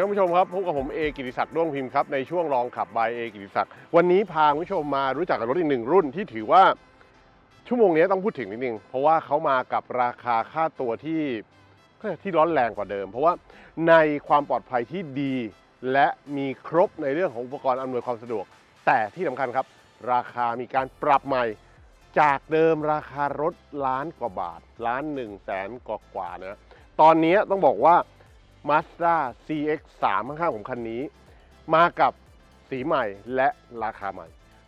ท่านผู้ชมครับพบกับผมเอกิติศักดิ์ด้วงพิมพ์ครับในช่วงลองขับบายเอกิติศักดิ์วันนี้พาผู้ชมมารู้จักกับรถอีกหนึ่งรุ่นที่ถือว่าชั่วโมงนี้ต้องพูดถึงนิดนึงเพราะว่าเขามากับราคาค่าตัวที่ที่ร้อนแรงกว่าเดิม เพราะว่าในความปลอดภัยที่ดี และมีครบในเรื่องของอุปกรณ์อำนวยความสะดวก แต่ที่สำคัญครับ ราคามีการปรับใหม่จากเดิมราคารถล้านกว่าบาทล้านหนึ่งแสนกว่ากว่านะตอนนี้ต้องบอกว่า Mazda CX-3 ข้างๆผมคันนี้ มากับสีใหม่และราคาใหม่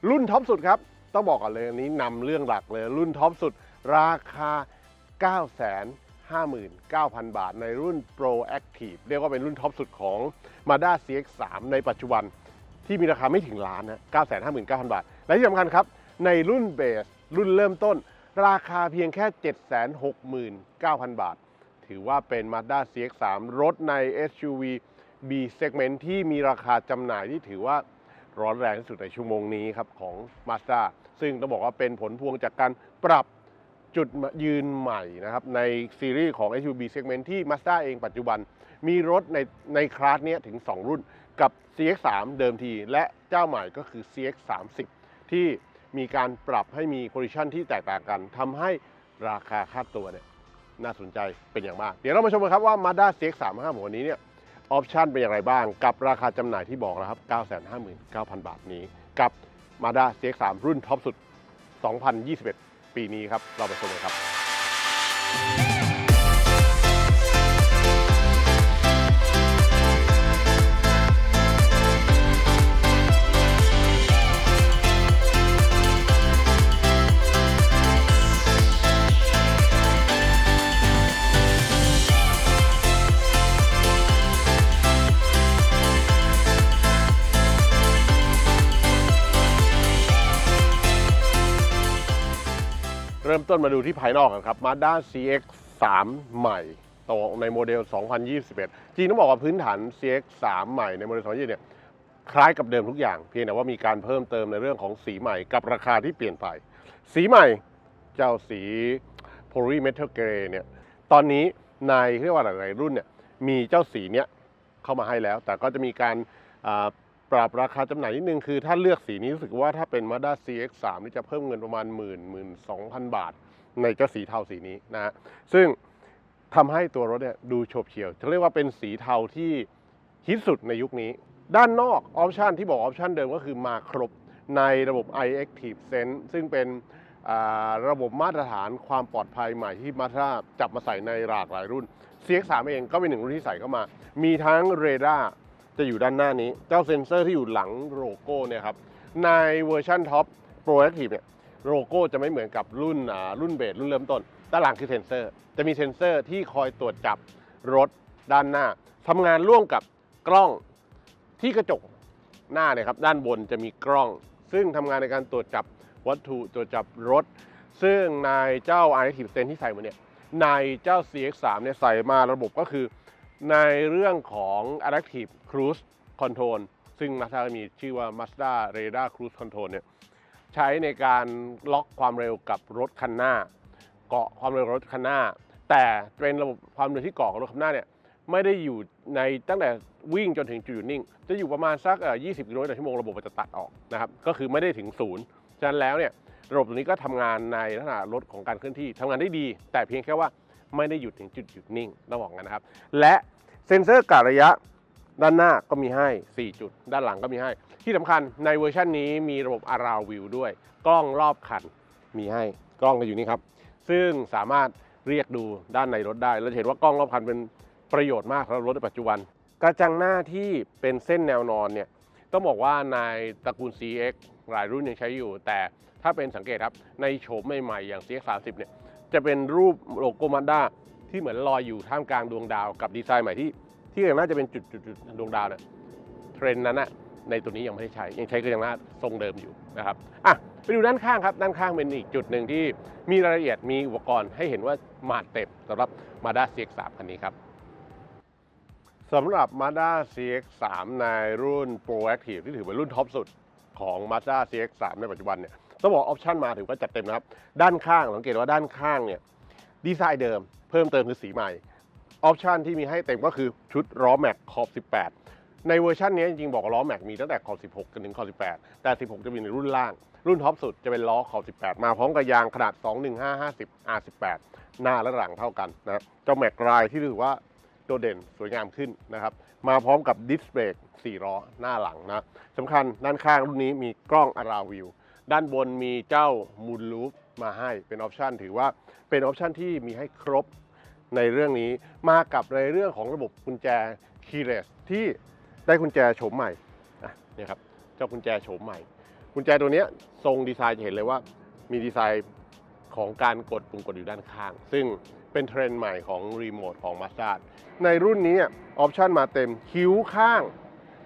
รุ่นท็อปสุดครับ ต้องบอกก่อนเลยอันนี้นำเรื่องหลักเลย รุ่นท็อปสุดราคา 959,000 บาท ในรุ่น Pro Active เรียกว่าเป็นรุ่นท็อปสุดของ Mazda CX-3 ในปัจจุบันที่มีราคาไม่ถึงล้านนะ 959,000 บาท และที่สำคัญครับ ในรุ่นเบส รุ่นเริ่มต้น ราคาเพียงแค่ 769,000 บาท ถือว่าเป็น Mazda CX-3 รถใน SUV B segment ที่มีราคาจำหน่ายที่ถือว่าร้อนแรงที่สุดในชั่วโมงนี้ครับของ Mazda ซึ่งต้องบอกว่าเป็นผลพวงจากการปรับจุดยืนใหม่นะครับในซีรีส์ของ SUV segment ที่ Mazda เองปัจจุบัน มีรถในในคลาสเนี้ยถึง 2 รุ่นกับ CX-3 เดิมที และเจ้าใหม่ก็คือ CX-30 ที่มีการปรับให้มีโพซิชันที่แตกต่างกันทำให้ราคาค่าตัวเนี่ย น่าสนใจเป็นอย่างมาก เดี๋ยวเรามาชมกันครับว่า Mazda CX-3 5 หัวนนี้เนี่ยออปชันเป็นอย่างไรบ้างกับราคาจำหน่ายที่บอกแล้วครับ 959,000 บาทนี้ กับ Mazda CX-3 รุ่นท็อปสุด 2021 ปีนี้ครับ เราไปชมกันครับ ริ่มต้นมาดูที่ภายนอกกันครับ Mazda CX-3 ใหม่ตัวในโมเดล 2021 จริงต้องบอกว่าพื้นฐาน CX-3 ใหม่ในโมเดล 2021 เนี่ยคล้ายกับเดิมทุกอย่าง เพียงแต่ว่ามีการเพิ่มเติมในเรื่องของสีใหม่กับราคาที่เปลี่ยนไป สีใหม่เจ้าสี Poly Metal Grey เนี่ยตอนนี้ในเรียกว่าอะไรรุ่นเนี่ยมีเจ้าสีเนี้ยเข้ามาให้แล้ว แต่ก็จะมีการ ปรับราคาจำหน่ายนิดนึงคือถ้าเลือกสีนี้รู้สึกว่าถ้าเป็น Mazda CX-3 นี่จะเพิ่มเงินประมาณ 1 0 0 0 0 1 2 0 0 บาท ในเจ้าสีเทาสีนี้นะฮะซึ่งทำให้ตัวรถเนี่ยดูโฉบเฉี่ยวจะเรียกว่าเป็นสีเทาที่ฮิตสุดในยุคนี้ ด้านนอกออปชันที่บอกออปชันเดิมก็คือมาครบในระบบ iActive Sense ซึ่งเป็นระบบมาตรฐานความปลอดภัยใหม่ที่มาตราจับมาใส่ในหลากหลายรุ่น CX3 เองก็เป็นหนึ่งรุ่นที่ใส่เข้ามา มีทั้งเรดาร์ จะอยู่ด้านหน้านี้ เจ้าเซ็นเซอร์ที่อยู่หลังโลโก้เนี่ยครับ ในเวอร์ชันท็อป Pro Active เนี่ยโลโก้จะไม่เหมือนกับรุ่นอ่ารุ่นเบสรุ่นเริ่มต้น ด้านหลังคือเซ็นเซอร์ จะมีเซ็นเซอร์ที่คอยตรวจจับรถด้านหน้าทำงานร่วมกับกล้องที่กระจกหน้าเนี่ยครับ ด้านบนจะมีกล้อง ซึ่งทำงานในการตรวจจับวัตถุตรวจจับรถ ซึ่งในเจ้า iActive Sense ที่ใส่มาเนี่ยในเจ้า CX3 เนี่ยใส่มาระบบก็คือ ในเรื่องของ Adaptive Cruise Control ซึ่ง Mazda มีชื่อว่า Mazda Radar Cruise Control เนี่ยใช้ในการล็อกความเร็วกับรถคันหน้า เกาะความเร็วรถคันหน้า แต่เป็นระบบความเร็วที่เกาะกับรถคันหน้าเนี่ยไม่ได้อยู่ในตั้งแต่วิ่งจนถึงจุดหยุดนิ่ง จะอยู่ประมาณสัก 20 กิโลเมตรต่อชั่วโมงระบบมันจะตัดออกนะครับ ก็คือไม่ได้ถึงศูนย์ฉะนั้นแล้วเนี่ยระบบตัวนี้ก็ทำงานในลักษณะรถของการเคลื่อนที่ทำงานได้ดี แต่เพียงแค่ว่าไม่ได้หยุดถึงจุดหยุดนิ่งต้องบอกงั้นนะครับ และ เซ็นเซอร์กะระยะด้านหน้าก็มีให้ 4 จุด ด้านหลังก็มีให้ ที่สำคัญในเวอร์ชันนี้มีระบบ Around View ด้วย กล้องรอบคันมีให้กล้องก็อยู่นี่ครับ ซึ่งสามารถเรียกดูด้านในรถได้ เราจะเห็นว่ากล้องรอบคันเป็นประโยชน์มากสำหรับรถในปัจจุบัน กระจังหน้าที่เป็นเส้นแนวนอนเนี่ยต้องบอกว่าในตระกูล CX หลายรุ่นยังใช้อยู่ แต่ถ้าเป็นสังเกตครับในโฉมใหม่ๆอย่าง CX 30เนี่ยจะเป็นรูปโลโก้มาด้า ที่เหมือนลอยอยู่ท่ามกลางดวงดาวกับดีไซน์ใหม่ที่ที่น่าจะเป็นจุดจุดจุดดวงดาวเนี่ยเทรนด์นั้นอะในตัวนี้ยังไม่ได้ใช้ ยังใช้ก็ยังน้าทรงเดิมอยู่นะครับอะไปดูด้านข้างครับ ด้านข้างเป็นอีกจุดหนึ่งที่มีรายละเอียดมีอุปกรณ์ให้เห็นว่ามาเต็มสำหรับ Mazda CX-3 คันนี้ครับสำหรับ Mazda CX-3 ในรุ่น Pro Active ที่ถือเป็นรุ่นท็อปสุดของ Mazda CX-3 ในปัจจุบันเนี่ยต้องบอกออปชั่นมาถือว่าจัดเต็มนะครับ ด้านข้างสังเกตว่าด้านข้างเนี่ยดีไซน์เดิม เพิ่มเติมคือสีใหม่ออปชันที่มีให้เต็มก็คือชุดล้อแม็กขอบ 18 ในเวอร์ชันนี้จริงๆ บอกว่าล้อแม็กมีตั้งแต่ขอบ 16จนถึงขอบ 18 แต่ 16 จะมีในรุ่นล่าง รุ่นท็อปสุดจะเป็นล้อขอบ 18 มาพร้อมกับยางขนาด 21550 R18 หน้าและหลังเท่ากันนะเจ้าแม็กลายที่ถือว่าโดดเด่นสวยงามขึ้นนะครับมาพร้อมกับดิสเบรก4ล้อหน้าหลังนะสำคัญด้านข้างรุ่นนี้มีกล้องอาราวิวด้านบนมีเจ้ามูลลูปมาให้เป็นออปชันถือว่าเป็นออปชันที่มีให้ครบ ในเรื่องนี้มากับในเรื่องของระบบกุญแจคีย์เลสที่ได้กุญแจโฉมใหม่นี่ครับเจ้ากุญแจโฉมใหม่ กุญแจตัวนี้ทรงดีไซน์จะเห็นเลยว่ามีดีไซน์ของการกดปุ่มกดอยู่ด้านข้าง ซึ่งเป็นเทรนด์ใหม่ของรีโมทของ Mazda ในรุ่นนี้ออปชันมาเต็มคิ้วข้าง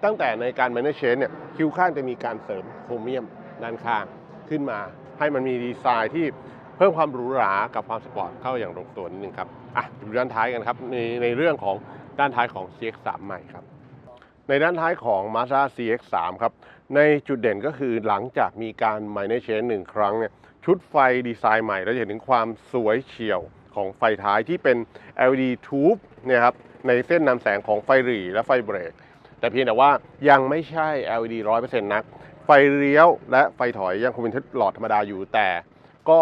ตั้งแต่ในการ manage change เนี่ยคิ้วข้างจะมีการเสริมโครเมียมด้านข้างขึ้นมา ให้มันมีดีไซน์ที่เพิ่มความหรูหรากับความสปอร์ตเข้าอย่างลงตัวนิดนึงครับอะดูด้านท้ายกันครับในในเรื่องของด้านท้ายของ CX3 ใหม่ครับ ในด้านท้ายของ Mazda CX3 ครับ ในจุดเด่นก็คือหลังจากมีการ minor change หนึ่งครั้งเนี่ยชุดไฟดีไซน์ใหม่เราจะเห็นถึงความสวยเฉียวของไฟท้ายที่เป็น LED tube เนี่ยครับในเส้นนำแสงของไฟหรี่และไฟเบรก แต่เพียงแต่ว่ายังไม่ใช่ LED 100%นัก ไฟเลี้ยวและไฟถอยยังคงเป็นหลอดธรรมดาอยู่แต่ก็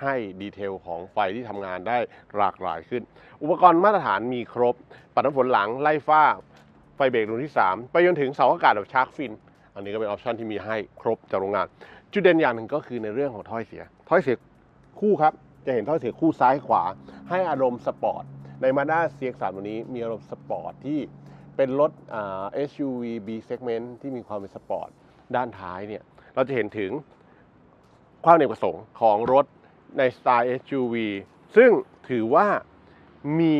ให้ดีเทลของไฟที่ทำงานได้หลากหลายขึ้น อุปกรณ์มาตรฐานมีครบ ปัดน้ำฝนหลังไล่ฟ้า ไฟเบรกรุ่นที่ 3 ไปจนถึงเสาอากาศแบบชาร์กฟิน อันนี้ก็เป็นออปชันที่มีให้ครบจากโรงงาน จุดเด่นอย่างหนึ่งก็คือในเรื่องของถ้อยเสีย ถ้อยเสียคู่ครับ จะเห็นถ้อยเสียคู่ซ้ายขวา ให้อารมณ์สปอร์ต ในมาด้า CX3 ตัวนี้มีอารมณ์สปอร์ตที่เป็นรถ SUV B segment ที่มีความเป็นสปอร์ต ด้านท้ายเนี่ย เราจะเห็นถึงความเอกประสงค์ของรถ ในสไตล์ SUV ซึ่งถือว่ามี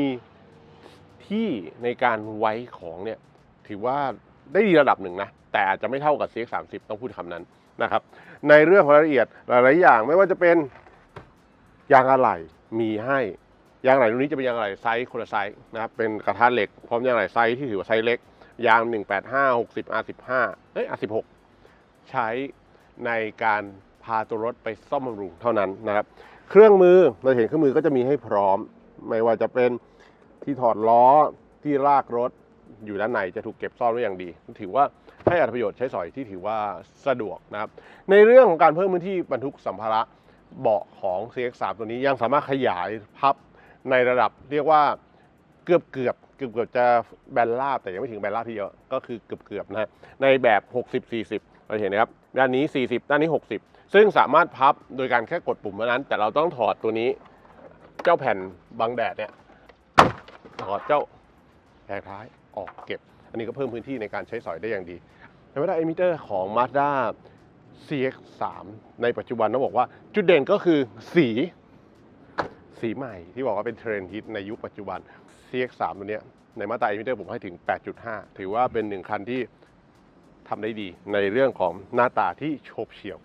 ที่ในการไว้ของเนี่ยถือว่าได้ดีระดับหนึ่งนะ แต่อาจจะไม่เท่ากับ CX30 ต้องพูดคำนั้นนะครับ ในเรื่องของรายละเอียดหลายๆอย่างไม่ว่าจะเป็นยางอะไหล่มีให้ยางอะไหล่รุ่นนี้จะเป็นยางอะไหล่ไซส์คนละไซส์นะครับเป็นกระทะเหล็กพร้อมยางอะไหล่ไซส์ที่ถือว่าไซส์เล็ก ยาง 185 60 R15 เอ้ย R16 ใช้ในการ พาตัวรถไปซ่อมบำรุงเท่านั้นนะครับ เครื่องมือเราเห็นเครื่องมือก็จะมีให้พร้อม ไม่ว่าจะเป็นที่ถอดล้อที่ลากรถอยู่ด้านในจะถูกเก็บซ่อนไว้อย่างดี ถือว่าให้อัตประโยชน์ใช้สอยที่ถือว่าสะดวกนะครับ ในเรื่องของการเพิ่มพื้นที่บรรทุกสัมภาระเบาะของ CX3 ตัวนี้ยังสามารถขยายพับในระดับเรียกว่าเกือบเกือบเกือบเกือบจะแบนราบแต่ยังไม่ถึงแบนราบที่เยอะก็คือเกือบเกือบนะฮะในแบบ 60 40 เราเห็นนะครับด้านนี้ 40 ด้านนี้ 60 ซึ่งสามารถพับโดยการแค่กดปุ่มเท่านั้น แต่เราต้องถอดตัวนี้ เจ้าแผ่นบังแดดเนี่ยถอดเจ้าแผงท้ายออกเก็บ อันนี้ก็เพิ่มพื้นที่ในการใช้สอยได้อย่างดีในมาด้าเอมิเตอร์ของ Mazda CX3 ในปัจจุบันต้องบอกว่า จุดเด่นก็คือสีสีใหม่ที่บอกว่าเป็นเทรนด์ฮิตในยุคปัจจุบัน CX3 ตัวนี้ในมาตราเอมิเตอร์ผมให้ถึง 8.5 ถือว่าเป็นหนึ่งคันที่ทำได้ดีในเรื่องของหน้าตาที่โฉบเฉี่ยว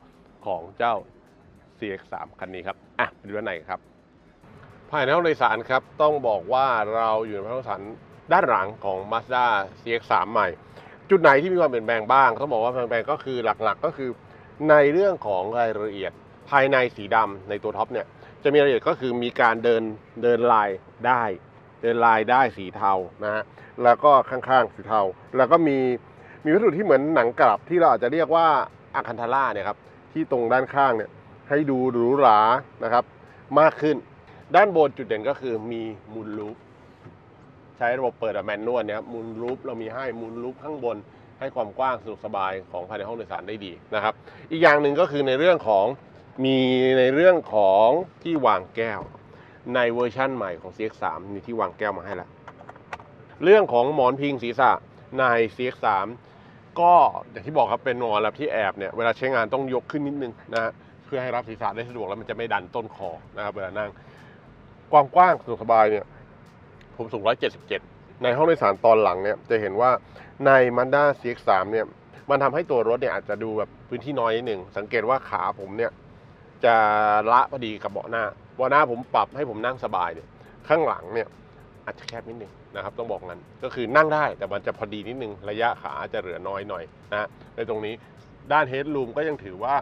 ของเจ้า CX3 คันนี้ครับ อะไปดูด้านในครับ ภายในห้องโดยสารครับ ต้องบอกว่าเราอยู่ในห้องโดยสารด้านหลังของ Mazda CX3 ใหม่ จุดไหนที่มีความเปลี่ยนแปลงบ้างต้องบอกว่าเปลี่ยนแปลงก็คือหลักๆ ก็คือในเรื่องของรายละเอียดภายในสีดำในตัวท็อปเนี่ย จะมีรายละเอียดก็คือมีการเดินเดินลายได้ เดินลายได้สีเทานะฮะแล้วก็ข้างๆสีเทา แล้วก็มีมีวัสดุที่เหมือนหนังกลับที่เราอาจจะเรียกว่าอะคันทาร่าเนี่ยครับ ที่ตรงด้านข้างเนี่ยให้ดูหรูหรานะครับ มากขึ้น ด้านบนจุดเด่นก็คือมีมูลลูปใช้ระบบเปิดแบบแมนนวลเนี่ยมูลลูปเรามีให้มูลลูปข้างบนให้ความกว้างสะดวกสบายของภายในห้องโดยสารได้ดีนะครับ อีกอย่างหนึ่งก็คือในเรื่องของมีในเรื่องของที่วางแก้ว ในเวอร์ชั่นใหม่ของ CX3 มีที่วางแก้วมาให้แล้วเรื่องของหมอนพิงศีรษะใน CX3 ก็อย่างที่บอกครับเป็นหมอนรับที่แอบเนี่ยเวลาใช้งานต้องยกขึ้นนิดนึงนะฮะเพื่อให้รับศีรษะได้สะดวกแล้วมันจะไม่ดันต้นคอนะครับเวลานั่งความกว้างสะดวกสบายเนี่ยผมสูง 177 ในห้องโดยสารตอนหลังเนี่ยจะเห็นว่าใน Mazda CX3 เนี่ยมันทำให้ตัวรถเนี่ยอาจจะดูแบบพื้นที่น้อยนิดหนึ่งสังเกตว่าขาผมเนี่ยจะละพอดีกับเบาะหน้าเบาะหน้าผมปรับให้ผมนั่งสบายเนี่ยข้างหลังเนี่ย อาจจะแคบนิดนึงนะครับต้องบอกงั้นก็คือนั่งได้แต่มันจะพอดีนิดนึงระยะขาจะเหลือน้อยหน่อยนะในตรงนี้ด้านเฮดรูมก็ยังถือว่า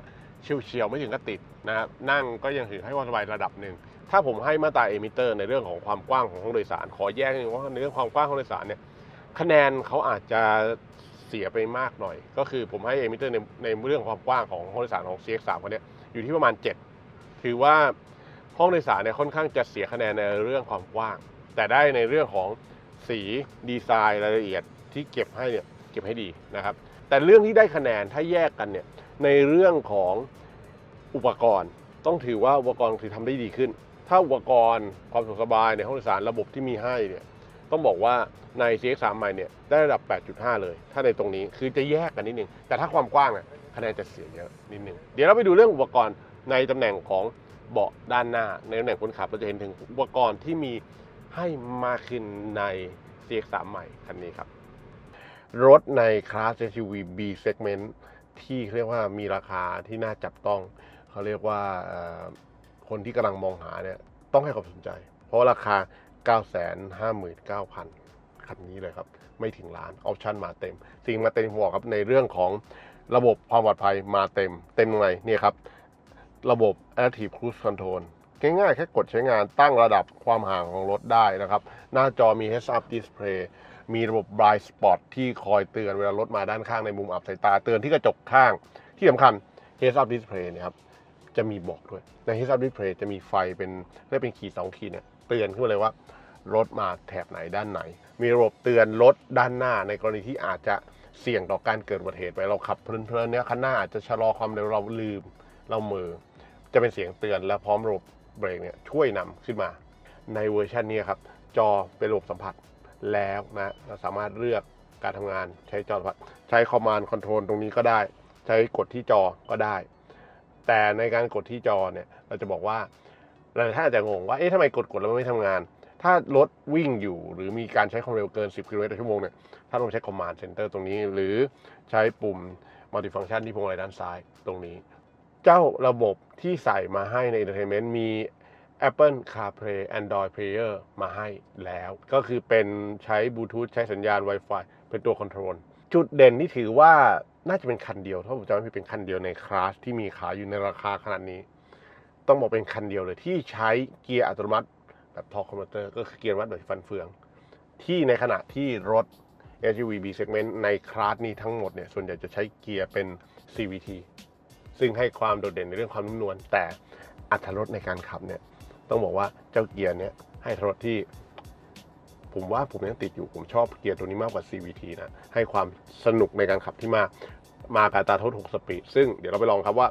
เฉียวๆไม่ถึงกับติดนะครับนั่งก็ยังถือให้ความสบายระดับหนึ่งถ้าผมให้มาตราเอมิเตอร์ในเรื่องของความกว้างของห้องโดยสาร ขอแยกนิดนึงว่าในเรื่องความกว้างของห้องโดยสารเนี่ยคะแนนเขาอาจจะเสียไปมากหน่อย ก็คือผมให้เอมิเตอร์ในในเรื่องความกว้างของห้องโดยสารของ CX3 คนนี้อยู่ที่ประมาณ 7 ถือว่าห้องโดยสารเนี่ยค่อนข้างจะเสียคะแนนในเรื่องความกว้าง แต่ได้ในเรื่องของสีดีไซน์รายละเอียดที่เก็บให้เนี่ยเก็บให้ดีนะครับ แต่เรื่องที่ได้คะแนนถ้าแยกกันเนี่ยในเรื่องของอุปกรณ์ต้องถือว่าอุปกรณ์คือทำได้ดีขึ้น ถ้าอุปกรณ์ความสะดวกสบายในห้องโดยสารระบบที่มีให้เนี่ยต้องบอกว่าใน CX3 ใหม่เนี่ยได้ระดับ 8.5 เลย ถ้าในตรงนี้คือจะแยกกันนิดนึง แต่ถ้าความกว้างเนี่ยคะแนนจะเสียเยอะนิดนึง เดี๋ยวเราไปดูเรื่องอุปกรณ์ในตำแหน่งของเบาะด้านหน้า ในตำแหน่งคนขับเราจะเห็นถึงอุปกรณ์ที่มี ให้มากขึ้นใน CX3 ใหม่คันนี้ครับ รถในคลาส SUV B segment ที่เรียกว่ามีราคาที่น่าจับต้อง เขาเรียกว่าคนที่กำลังมองหาเนี่ยต้องให้ความสนใจ เพราะราคา 959,000คันนี้เลยครับ ไม่ถึงล้านออปชั่นมาเต็ม สิ่งมาเต็มหัวครับในเรื่องของระบบความปลอดภัยมาเต็ม เต็มตรงไหนนี่ครับ ระบบ Adaptive Cruise Control ง่ายๆ แค่กดใช้งานตั้งระดับความห่างของรถได้นะครับ หน้าจอมี Heads Up Display มีระบบ Blind Spot ที่คอยเตือนเวลารถมาด้านข้างในมุมอับสายตา เตือนที่กระจกข้าง ที่สำคัญ Heads Up Display นี่ยครับจะมีบอกด้วย ใน Heads Up Display จะมีไฟเป็นเรียกเป็นขีดสองขีดเนี่ยเตือนขึ้นมาเลยว่ารถมาแถบไหนด้านไหน มีระบบเตือนรถด้านหน้าในกรณีที่อาจจะเสี่ยงต่อการเกิดอุบัติเหตุไปเราขับเพลินๆเนี่ยคันหน้าอาจจะชะลอความเร็วเราลืมเราเมือจะเป็นเสียงเตือนและพร้อมระบบ เบรกเนี่ยช่วยนำขึ้นมา ในเวอร์ชันนี้ครับ จอเป็นระบบสัมผัสแล้วนะเราสามารถเลือกการทำงานใช้จอสัมผัสใช้คอมมานด์คอนโทรลตรงนี้ก็ได้ ใช้กดที่จอก็ได้ แต่ในการกดที่จอเนี่ยเราจะบอกว่าหลายท่านอาจจะงงว่าเอ๊ะทำไมกดกดแล้วไม่ทำงาน ถ้ารถวิ่งอยู่หรือมีการใช้ความเร็วเกิน 10กิโลเมตรต่อชั่วโมงเนี่ยถ้าเราใช้ Command Center ตรงนี้ หรือใช้ปุ่ม Multifunction ที่พวงมาลัยด้านซ้ายตรงนี้ เจ้าระบบที่ใส่มาให้ใน Entertainment มี Apple CarPlay Android Player มาให้แล้ว ก็คือเป็นใช้บลูทูธใช้สัญญาณ Wi-Fi เป็นตัวคอนโทรล จุดเด่นที่ถือว่าน่าจะเป็นคันเดียวถ้าผมจำไม่ผิดเป็นคันเดียวในคลาสที่มีขายอยู่ในราคาขนาดนี้ ต้องบอกเป็นคันเดียวเลยที่ใช้เกียร์อัตโนมัติแบบทอร์คคอมพิวเตอร์ก็คือเกียร์อัตโนมัติแบบฟันเฟือง ที่ในขณะที่รถ SUV B segment ในคลาสนี้ทั้งหมดเนี่ยส่วนใหญ่จะใช้เกียร์เป็น CVT ซึ่งให้ความโดดเด่นในเรื่องความนุ่มนวลแต่อัตรสในการขับเนี่ยต้องบอกว่าเจ้าเกียร์เนี่ยให้อัตรสที่ ผมว่าผมยังติดอยู่ผมชอบเกียร์ตัวนี้มากกว่า CVT นะให้ความสนุกในการขับที่มากมากับตาทษ6สปีดซึ่งเดี๋ยวเราไปลองครับว่า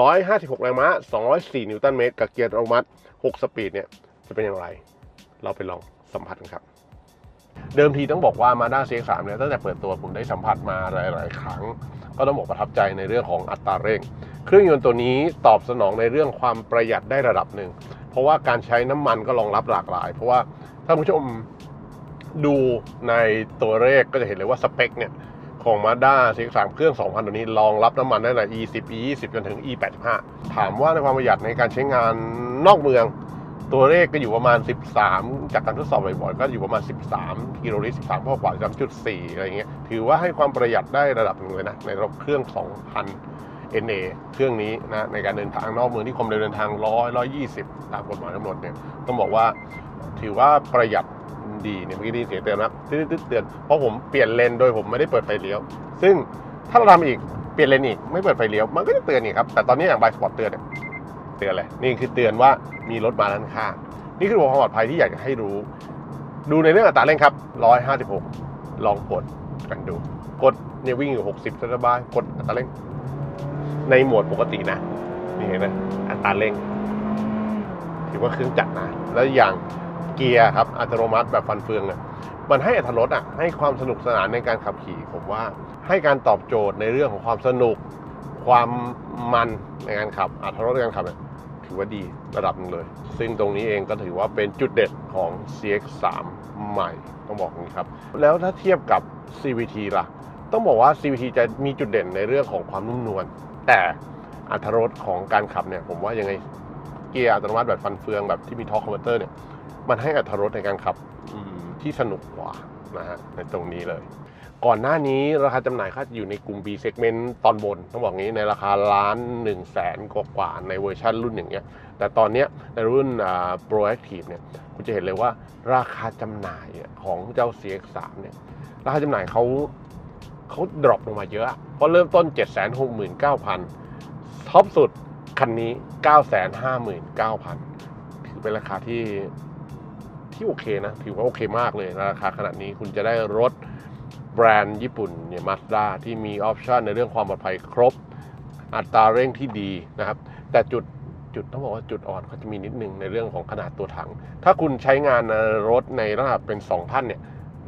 156 แรงม้า 204 นิวตันเมตร กับเกียร์อัตโนมัติ 6 สปีดเนี่ย จะเป็นอย่างไร เราไปลองสัมผัสกันครับ เดิมทีต้องบอกว่า Mazda CX-3 เนี่ยตั้งแต่เปิดตัวผมได้สัมผัสมาหลาย ๆ ครั้ง ก็ต้องบอกประทับใจในเรื่องของอัตราเร่ง เครื่องยนต์ตัวนี้ตอบสนองในเรื่องความประหยัดได้ระดับหนึ่ง เพราะว่าการใช้น้ำมันก็รองรับหลากหลาย เพราะว่าถ้าผู้ชมดูในตัวเลขก็จะเห็นเลยว่าสเปคเนี่ยของ Mazda CX-3 เครื่อง 2,000 ตัวนี้รองรับน้ำมันได้ตั้งแต่ E10 E20 จนถึง E85 ถามว่าในความประหยัดในการใช้งานนอกเมือง ตัวเลขก็อยู่ประมาณ 13 จากการทดสอบบ่อยๆ ก็อยู่ประมาณ 13 กิโลลิตร 13กว่า3.4 อะไรเงี้ย ถือว่าให้ความประหยัดได้ระดับหนึ่งเลยนะ ในรถเครื่อง 2,000 NA เครื่องนี้นะในการเดินทางนอกเมืองที่ความเร็วเดินทาง 100 120 ตามกฎหมายกำหนดเนี่ย ต้องบอกว่าถือว่าประหยัดดีเนี่ยเมื่อกี้ได้เสียงเตือนนะตึ๊ดเตือน เพราะผมเปลี่ยนเลนโดยผมไม่ได้เปิดไฟเลี้ยว ซึ่งถ้าเราทำอีกเปลี่ยนเลนอีกไม่เปิดไฟเลี้ยวมันก็จะเตือนอีกครับ แต่ตอนนี้อย่างไบสปอร์ตเตือนเนี่ย เตือนเลยนี่คือเตือนว่ามีรถมาด้านข้างนี่คือความปลอดภัยที่อยากจะให้รู้ ดูในเรื่องอัตราเร่งครับ 156 ลองกดกันดู กดเนี่ยวิ่งอยู่ 60สบายกดอัตราเร่ง ในโหมดปกตินะ นี่เห็นไหมอัตราเร่ง ถือว่าเครื่องจัดนะ แล้วอย่างเกียร์ครับอัตโนมัติแบบฟันเฟืองเนี่ยมันให้อัตรถรสอะให้ความสนุกสนานในการขับขี่ผมว่า ให้การตอบโจทย์ในเรื่องของความสนุก ความมันในการขับอัตรถรสในการขับเนี่ย ถือว่าดีระดับหนึงเลย ซึ่งตรงนี้เองก็ถือว่าเป็นจุดเด่นของ CX3 ใหม่ต้องบอกอย่างนี้ครับ แล้วถ้าเทียบกับ CVT ล่ะ ต้องบอกว่า CVT จะมีจุดเด่นในเรื่องของความนุ่มนวลแต่อัตรถรสของการขับเนี่ยผมว่ายังไงเกียร์อัตโนมัติแบบฟันเฟืองแบบที่มีทอร์คคอมเวอร์เตอร์เนี่ยมันให้อัตรถรสในการขับที่สนุกกว่านะฮะในตรงนี้เลย ก่อนหน้านี้ราคาจำหน่ายก็อยู่ในกลุ่ม B segment ตอนบนต้องบอกงี้ในราคาล้าน1นึ่งแสนกว่าๆในเวอร์ชันรุ่นอย่างเงี้ยแต่ตอนเนี้ยในรุ่นอ่า Pro Active เนี่ยคุณจะเห็นเลยว่าราคาจำหน่ายของเจ้า CX3 เนี่ยราคาจำหน่ายเขาเขาดรอปลงมาเยอะ เพราะเริ่มต้น 769,000ท็อปสุดคันนี้ 959,000 ถือเป็นราคาที่ที่โอเคนะ ถือว่าโอเคมากเลยนราคาขนาดนี้คุณจะได้รถ แบรนด์ญี่ปุ่นเนี่ยมาสด้าที่มีออปชันในเรื่องความปลอดภัยครบ อัตราเร่งที่ดีนะครับ แต่จุดจุดต้องบอกว่าจุดอ่อนเขาจะมีนิดนึงในเรื่องของขนาดตัวถัง ถ้าคุณใช้งานรถในระดับเป็น 2 ท่านเนี่ย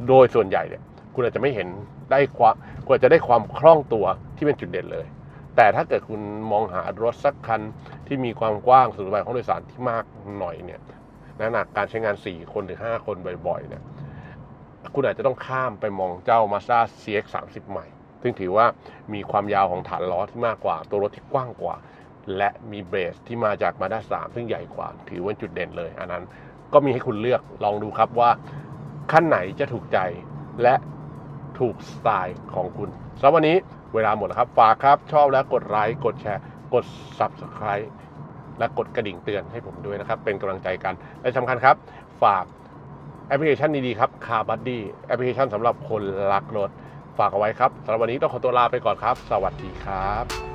โดยส่วนใหญ่เนี่ยคุณอาจจะไม่เห็นได้ความคุณอาจจะได้ความคล่องตัวที่เป็นจุดเด่นเลย แต่ถ้าเกิดคุณมองหารถสักคันที่มีความกว้างสุดบายของโดยสารที่มากหน่อยเนี่ยนะหนักการใช้งาน 4 คนหรือ5คนบ่อยๆเนี่ย คุณอาจจะต้องข้ามไปมองเจ้า Mazda CX 30 ใหม่ ซึ่งถือว่ามีความยาวของฐานล้อที่มากกว่า ตัวรถที่กว้างกว่า และมีเบสที่มาจาก Mazda 3 ซึ่งใหญ่กว่า ถือว่าจุดเด่นเลย อันนั้นก็มีให้คุณเลือกลองดูครับว่าขั้นไหนจะถูกใจและถูกสไตล์ของคุณสำหรับวันนี้เวลาหมดแล้วครับ ฝากครับ ชอบแล้วกดไลค์กดแชร์ กด Subscribe และกดกระดิ่งเตือนให้ผมด้วยนะครับ เป็นกำลังใจกันและสำคัญครับ ฝาก ปพลิเคชันดีๆครับคาบัดดี้แอปพลิเคชันสำหรับคนรักรถ ฝากเอาไว้ครับสำหรับวันนี้ต้องขอตัวลาไปก่อนครับ สวัสดีครับ